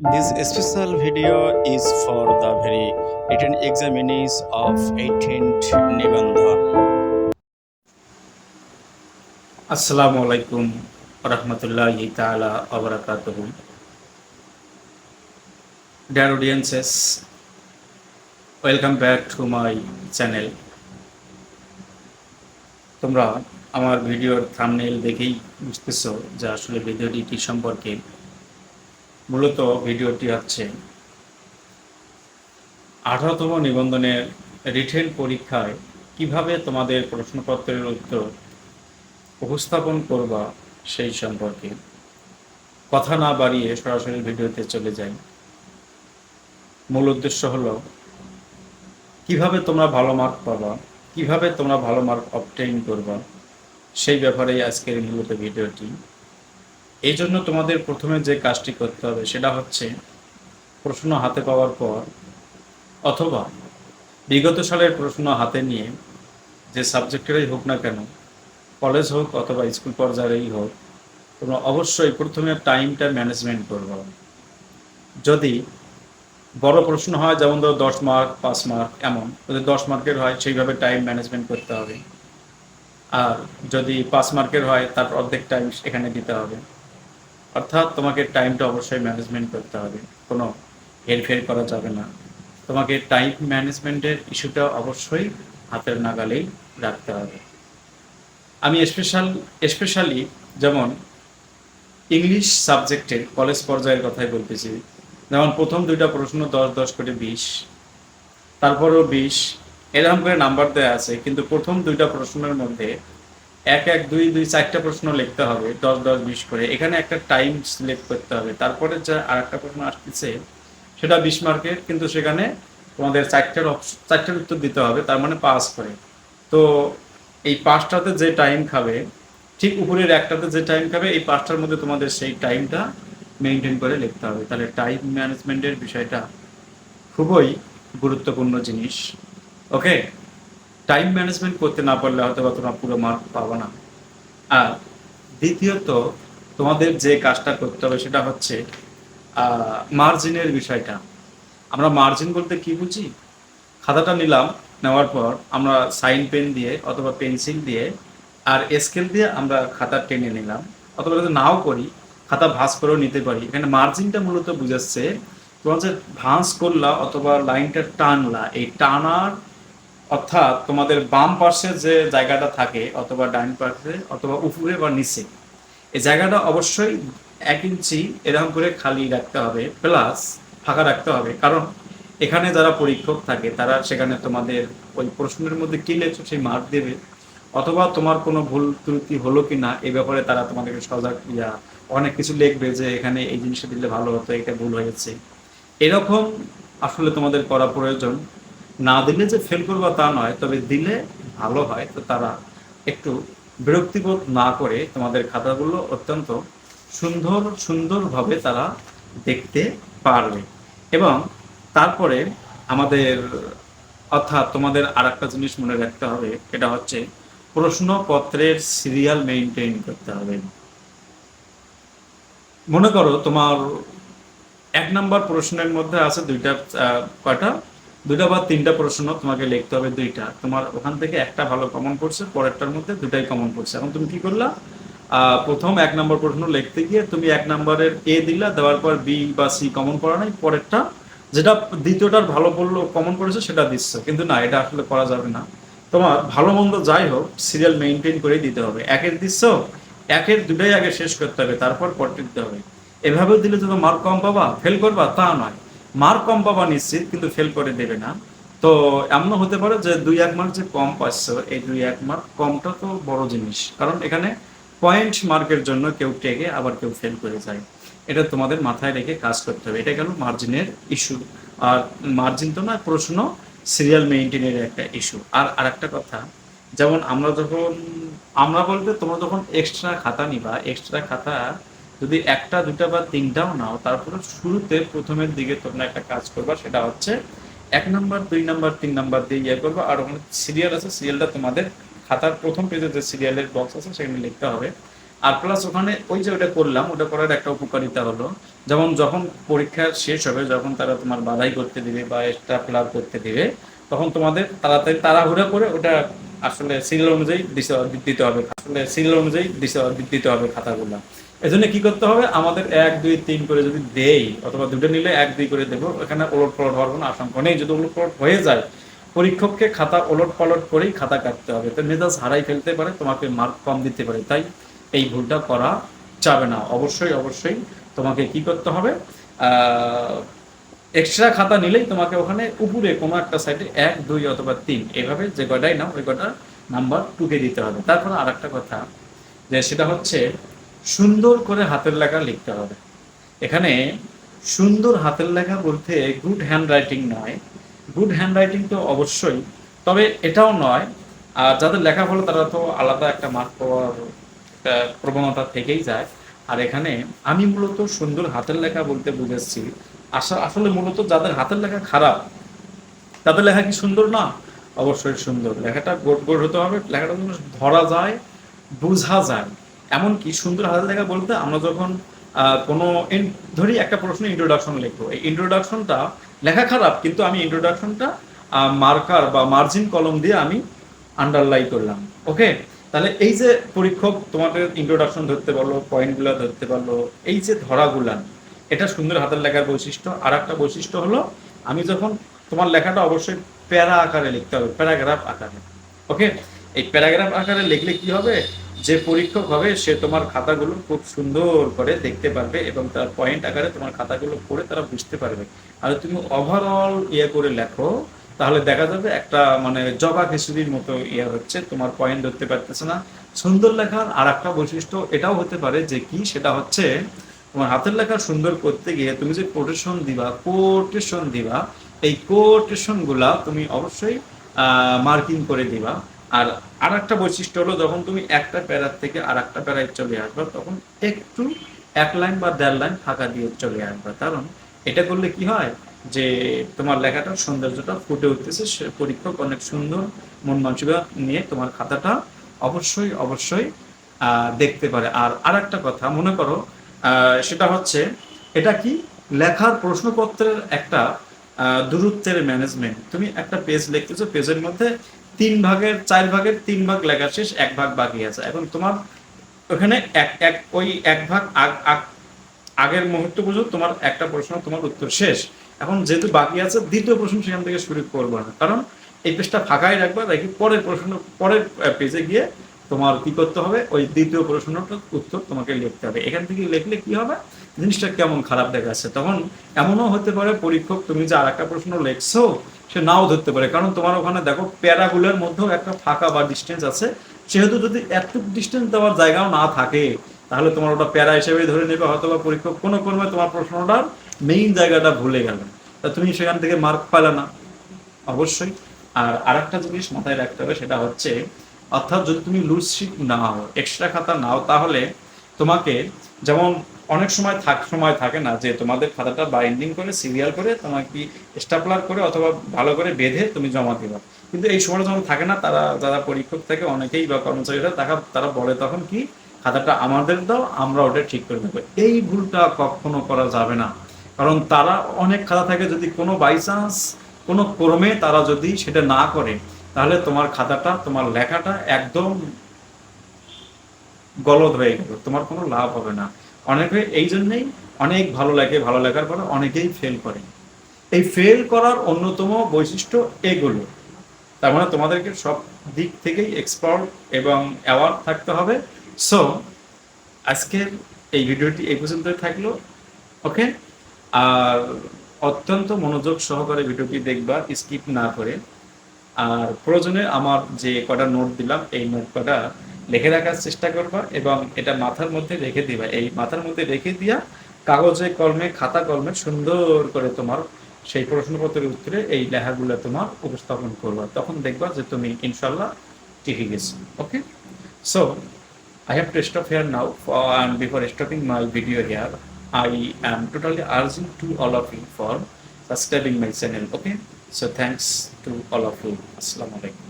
This special video is for the very written examinees of 18th Nibandha. আসসালামু আলাইকুম রহমতুল্লাহ তালা আবরাকাত Dear audiences, welcome back to my channel. তোমরা আমার ভিডিওর থামনেল দেখেই বুঝতেছো যে আসলে ভিডিওটি কি সম্পর্কে মূলত ভিডিওটি হচ্ছে আঠারোতম নিবন্ধনের রিটেন পরীক্ষায় কীভাবে তোমাদের প্রশ্নপত্রের উত্তর উপস্থাপন করবা সেই সম্পর্কে। কথা না বাড়িয়ে সরাসরি ভিডিওতে চলে যাই। মূল উদ্দেশ্য হলো, কীভাবে তোমরা ভালো মার্ক পাবা, কীভাবে তোমরা ভালো মার্ক অবটেইন করবা, সেই ব্যাপারেই আজকের মূলত ভিডিওটি। এই জন্য তোমাদের প্রথমে যে কাজটি করতে হবে সেটা হচ্ছে প্রশ্ন হাতে পাওয়ার পর অথবা বিগত সালের প্রশ্ন হাতে নিয়ে যে সাবজেক্টেরই হোক না কেন, কলেজ হোক অথবা স্কুল পর্যায়েই হোক, তোমরা অবশ্যই প্রথমে টাইমটা ম্যানেজমেন্ট করব। যদি বড় প্রশ্ন হয়, যেমন ধরো দশ মার্ক, পাঁচ মার্ক, এমন, যদি দশ মার্কের হয়, সেইভাবে টাইম ম্যানেজমেন্ট করতে হবে। আর যদি পাঁচ মার্কের হয় তার অর্ধেক টাইম এখানে দিতে হবে। অর্থাৎ তোমাকে টাইমটা অবশ্যই ম্যানেজমেন্ট করতে হবে। কোনো হেরফের করা যাবে না। তোমাকে টাইম ম্যানেজমেন্টের ইস্যুটা অবশ্যই হাতের নাগালেই রাখতে হবে। আমি স্পেশাল স্পেশালি যেমন ইংলিশ সাবজেক্টের কলেজ পর্যায়ের কথাই বলতেছি। যেমন প্রথম দুইটা প্রশ্ন দশ দশ করে বিশ, তারপরেও বিশ, এরকম করে নাম্বার দেওয়া আছে। কিন্তু প্রথম দুইটা প্রশ্নের মধ্যে এক এক, দুই দুই, চারটা প্রশ্ন লিখতে হবে, দশ দশ, বিশ করে। এখানে একটা টাইম সিলেক্ট করতে হবে। তারপরে যে আর একটা প্রশ্ন আসতেছে, সেটা বিশ মার্কের, কিন্তু সেখানে তোমাদের চারটার চারটার উত্তর দিতে হবে, তার মানে পাস করে। তো এই পাঁচটাতে যে টাইম খাবে, ঠিক উপরের একটাতে যে টাইম খাবে, এই পাঁচটার মধ্যে তোমাদের সেই টাইমটা মেনটেন করে লিখতে হবে। তাহলে টাইম ম্যানেজমেন্টের বিষয়টা খুবই গুরুত্বপূর্ণ জিনিস। ওকে টাইম ম্যানেজমেন্ট করতে না পারলে হয়তো বা তোমরা পুরো মার্ক পাবো না। আর দ্বিতীয়ত, তোমাদের যে কাজটা করতে হবে সেটা হচ্ছে মার্জিনের বিষয়টা। আমরা মার্জিন বলতে কি বুঝি? খাতাটা নিলাম, নেওয়ার পর আমরা সাইন পেন দিয়ে অথবা পেন্সিল দিয়ে আর স্কেল দিয়ে আমরা খাতা টেনে নিলাম। অথবা যদি নাও করি, খাতা ভাঁজ করেও নিতে পারি। এখানে মার্জিনটা মূলত বুঝাচ্ছে, তোমার যে ভাঁজ করলা অথবা লাইনটা টানলা, এই টানার অর্থাৎ তোমাদের বাম পাশে যে জায়গাটা থাকে, অথবা ডাইন পাশে অথবা উপরে বা নিচে, এই জায়গাটা অবশ্যই এক ইঞ্চি এরকম করে খালি রাখতে হবে প্লাস ফাঁকা রাখতে হবে। কারণ এখানে যারা পরীক্ষক থাকে, তারা সেখানে তোমাদের ওই প্রশ্নের মধ্যে কি লেখছো সেই মার্ক দেবে, অথবা তোমার কোনো ভুল ত্রুটি হলো কি না এই ব্যাপারে তারা তোমাদেরকে সজাগ ইয়া অনেক কিছু লিখবে যে এখানে এই জিনিসটা দিলে ভালো হতো, এটা ভুল হয়েছে। এরকম আসলে তোমাদের করা প্রয়োজন। না দিলে যে ফেল করব তা নয়, তবে দিলে ভালো হয়। তো তারা একটু বিরক্তিবোধ না করে তোমাদের খাতাগুলো অত্যন্ত সুন্দর, সুন্দরভাবে তারা দেখতে পারবে। এবং তারপরে আমাদের, অর্থাৎ তোমাদের আর একটা জিনিস মনে রাখতে হবে এটা হচ্ছে প্রশ্নপত্রের সিরিয়াল মেনটেন করতে হবে। মনে করো তোমার এক নাম্বার প্রশ্নের মধ্যে আছে দুইটা কয়টা? দুইটা বা তিনটা প্রশ্ন তোমাকে লিখতে হবে দুইটা। তোমার ওখান থেকে একটা ভালো কমন পড়ছে পরেরটার মধ্যে দুটাই কমন পড়ছে এখন তুমি কি করলা? প্রথম এক নম্বর প্রশ্ন লিখতে গিয়ে তুমি এক নম্বরের এ দিলা, দেওয়ার পর বি বা সি কমন করা নাই, পরেরটা যেটা দ্বিতীয়টার ভালো পড়ল কমন পড়েছে সেটা দিচ্ছ। কিন্তু না, এটা আসলে করা যাবে না। তোমার ভালো মন্দ যাই হোক সিরিয়াল মেনটেন করে দিতে হবে। একের দিচ্ছ, একের দুটাই আগে শেষ করতে হবে, তারপর পরটি দিতে হবে। এভাবে দিলে তো মার্ক কম পাবা ফেল করবা, তা নয়। মার্ক কম পাবা নিশ্চিত, কিন্তু ফেল করে দেবে না। তো এমন হতে পারে যে দুই এক মার্ক যে কম পাচ্ছ এই দুই এক মার্ক কমটা তো বড় জিনিস। কারণ এখানে পয়েন্ট মার্কের জন্য কেউ টেকে, আবার কেউ ফেল করে যায়। এটা তোমাদের মাথায় রেখে কাজ করতে হবে। এটা গেল মার্জিনের ইস্যু আর মার্জিন তো না, প্রশ্ন সিরিয়াল মেনটেনের একটা ইস্যু আর আরেকটা কথা, যেমন আমরা যখন, আমরা বলতে তোমরা যখন এক্সট্রা খাতা নিবা এক্সট্রা খাতা যদি একটা দুটা বা তিনটাও নাও, তারপরে শুরুতে প্রথমের দিকে তোমরা একটা কাজ করবা, সেটা হচ্ছে এক নাম্বার, দুই নাম্বার, তিন নাম্বার দিয়ে ইয়ে করবা। আর ওখানে সিরিয়াল আছে সিরিয়ালটা তোমাদের খাতার প্রথম পেজে যে সিরিয়ালের বক্স আছে, সেখানে লিখতে হবে। আর প্লাস ওখানে ওই যে ওটা করলাম, ওটা করার একটা উপকারিতা হলো, যেমন যখন পরীক্ষা শেষ হবে, যখন তারা তোমার বাধাই করতে দিবে বা এক্সট্রা স্টাফলার করতে দিবে, তখন তোমাদের তাড়াতাড়ি তাড়াহুড়া করে ওটা আসলে সিরিয়াল অনুযায়ী দিতে- হবে আসলে সিরিয়াল অনুযায়ী দিতে হবে খাতাগুলো। এজন্য কি করতে হবে? আমাদের এক, দুই, তিন করে যদি দেই, অথবা দুটো নিলে এক, দুই করে দেবো, এখানে ওলট পালট হওয়ার কোনো আশঙ্কা নেই। যদি ওলট পালট হয়ে যায়, পরীক্ষককে খাতা ওলট পলট করেই খাতা কাটতে হবে। তো মেজাজ হারাই ফেলতে পারে, তোমাকে মার্ক কম দিতে পারে। তাই এই ভুলটা করা যাবে না। অবশ্যই অবশ্যই তোমাকে কি করতে হবে? এক্সট্রা খাতা নিলেই তোমাকে ওখানে উপরে কোনো একটা সাইডে এক, দুই অথবা তিন, এভাবে যে কটাই নাও, ওই কটা নাম্বার টুকে দিতে হবে। তারপর আর একটা কথা, যে সেটা হচ্ছে সুন্দর করে হাতের লেখা লিখতে হবে। এখানে সুন্দর হাতের লেখা বলতে গুড হ্যান্ড রাইটিং নয়। গুড হ্যান্ড রাইটিং তো অবশ্যই, তবে এটাও নয়, আর যাদের লেখা ভালো তারা তো আলাদা একটা মার্ক পাওয়ার প্রবণতা থেকেই যায়। আর এখানে আমি মূলত সুন্দর হাতের লেখা বলতে বুঝেছি আসা- আসলে মূলত যাদের হাতের লেখা খারাপ, তাদের লেখা কি সুন্দর না? অবশ্যই সুন্দর। লেখাটা গোট গোট হতে হবে, লেখাটা যেন ধরা যায়, বোঝা যায়। এমনকি সুন্দর হাতের লেখা বলতে আমরা যখন কোনো ধরি একটা প্রশ্ন ইন্ট্রোডাকশন লিখব। এই ইন্ট্রোডাকশনটা লেখা খারাপ, কিন্তু আমি ইন্ট্রোডাকশনটা মার্কার বা মার্জিন কলম দিয়ে আমি আন্ডারলাই করলাম। ওকে তাহলে এই যে পরীক্ষক তোমাদের ইন্ট্রোডাকশন ধরতে পারল পয়েন্টগুলো ধরতে পারল, এই যে ধরাগুলা, এটা সুন্দর হাতের লেখার বৈশিষ্ট্য। আর একটা বৈশিষ্ট্য হলো, আমি যখন তোমার লেখাটা অবশ্যই প্যারা আকারে লিখতে হবে, প্যারাগ্রাফ আকারে। ওকে এই প্যারাগ্রাফ আকারে লিখলে কি হবে? যে পরীক্ষক হবে, সে তোমার খাতাগুলো খুব সুন্দর করে দেখতে পারবে এবং তার পয়েন্ট আকারে তোমার খাতাগুলো পড়ে তারা বুঝতে পারবে। আর তুমি ওভারঅল ইয়ে করে লেখো, তাহলে দেখা যাবে একটা মানে জবা খিচুড়ির মতো ইয়ে হচ্ছে, তোমার পয়েন্ট ধরতে পারতেছে না। সুন্দর লেখার আর একটা বৈশিষ্ট্য এটাও হতে পারে যে কি, সেটা হচ্ছে তোমার হাতের লেখা সুন্দর করতে গিয়ে তুমি যে কোটেশন দিবা কোটেশন দিবা, এই কোটেশনগুলা তুমি অবশ্যই মার্কিং করে দিবা। আর আর একটা বৈশিষ্ট্য হলো যখন তুমি একটা প্যারার থেকে আর একটা প্যারায় চলে আসবা, তখন একটু এক লাইন বা দেড় লাইন ফাঁকা দিয়ে চলে আসবা। কারণ এটা করলে কি হয় যে তোমার লেখাটার সৌন্দর্যটা ফুটে উঠতেছে, সে পরীক্ষক অনেক সুন্দর মন মানসিকতা নিয়ে তোমার খাতাটা অবশ্যই অবশ্যই দেখতে পারে। আর আর একটা কথা মনে করো সেটা হচ্ছে এটা কি লেখার প্রশ্নপত্রের একটা দূরত্বের ম্যানেজমেন্ট তুমি একটা পেজ লিখতেছো পেজের মধ্যে তিন ভাগের, চার ভাগের তিন ভাগ লেখা শেষ, এক ভাগ বাকি আছে। এখন তোমার ওখানে এক এক, ওই এক ভাগ আগ- আগ- আগের মুহূর্ত পর্যন্ত তোমার একটা প্রশ্ন, তোমার উত্তর শেষ। এখন যেহেতু বাকি আছে, দ্বিতীয় প্রশ্ন সেখান থেকে শুরু করব না। কারণ এই পেজটা ফাঁকাই রাখবা রেখে পরের প্রশ্ন, পরের পেজে গিয়ে তোমার কি করতে হবে, ওই দ্বিতীয় প্রশ্নটার উত্তর তোমাকে লিখতে হবে। এখান থেকে লিখলে কি হবে? জিনিসটা কেমন খারাপ দেখাচ্ছে। তখন এমনও হতে পারে, পরীক্ষক তুমি যে আর একটা প্রশ্ন লিখছো সে নাও ধরতে পারে। কারণ তোমার ওখানে দেখো প্যারাগুলোর মধ্যেও একটা ফাঁকা বা ডিস্টেন্স আছে। সেহেতু যদি এতটুকু ডিস্টেন্স দেওয়ার জায়গাও না থাকে, তাহলে তোমার ওটা প্যারা হিসেবে ধরে নেবে হয়তো বা পরীক্ষক কোনো ক্রমে তোমার প্রশ্নটার মেইন জায়গাটা ভুলে গেল। তা তুমি সেখান থেকে মার্ক পেলে না, অবশ্যই। আর আরেকটা জিনিস মাথায় রাখতে হবে, সেটা হচ্ছে, অর্থাৎ যদি তুমি লুজ শিট নাও এক্সট্রা খাতা নাও, তাহলে তোমাকে যেমন অনেক সময় থাক, সময় থাকে না যে তোমাদের খাতাটা বাইন্ডিং করে সিরিয়াল করে, তোমাকে স্টাপলার করে অথবা ভালো করে বেঁধে তুমি জমা দিবা। কিন্তু এই সময়টা যখন থাকে না, তারা, যারা পরীক্ষক থাকে, অনেকেই বা কর্মচারীরা তারা তারা বলে তখন কি, খাতাটা আমাদের দাও, আমরা ওটা ঠিক করে দেবো। এই ভুলটা কখনো করা যাবে না। কারণ তারা অনেক খাতা থাকে, যদি কোনো বাই চান্স কোনো ক্রমে তারা যদি সেটা না করে, তাহলে তোমার খাতাটা, তোমার লেখাটা একদম গলদ হয়ে গেল, তোমার কোনো লাভ হবে না। অনেকে এই জন্যই অনেক ভালো লাগে, ভালো লাগার পরে অনেকেই ফেল করে। এই ফেল করার অন্যতম বৈশিষ্ট্য এগুলো। তার মানে তোমাদেরকে সব দিক থেকেই এক্সপার্ট এবং অ্যাওয়ার্ড থাকতে হবে। সো আজকের এই ভিডিওটি এই পর্যন্তই থাকল ওকে আর অত্যন্ত মনোযোগ সহকারে ভিডিওটি দেখবা স্কিপ না করে। আর প্রয়োজনে আমার যে কটা নোট দিলাম, এই নোট কটা লেখে রাখার চেষ্টা করবা এবং এটা মাথার মধ্যে রেখে দিবা। এই মাথার মধ্যে রেখে দিয়া কাগজে, কলমে, খাতা, কলমে সুন্দর করে তোমার সেই প্রশ্নপত্রের উত্তরে এই লেখাগুলো তোমার উপস্থাপন করবা। তখন দেখবা যে তুমি ইনশাল্লাহ টিকে গেছো। Okay? So I have to stop here now and before stopping my video here I am totally urging to all of you for subscribing my channel okay so thanks to all of you আসসালামু আলাইকুম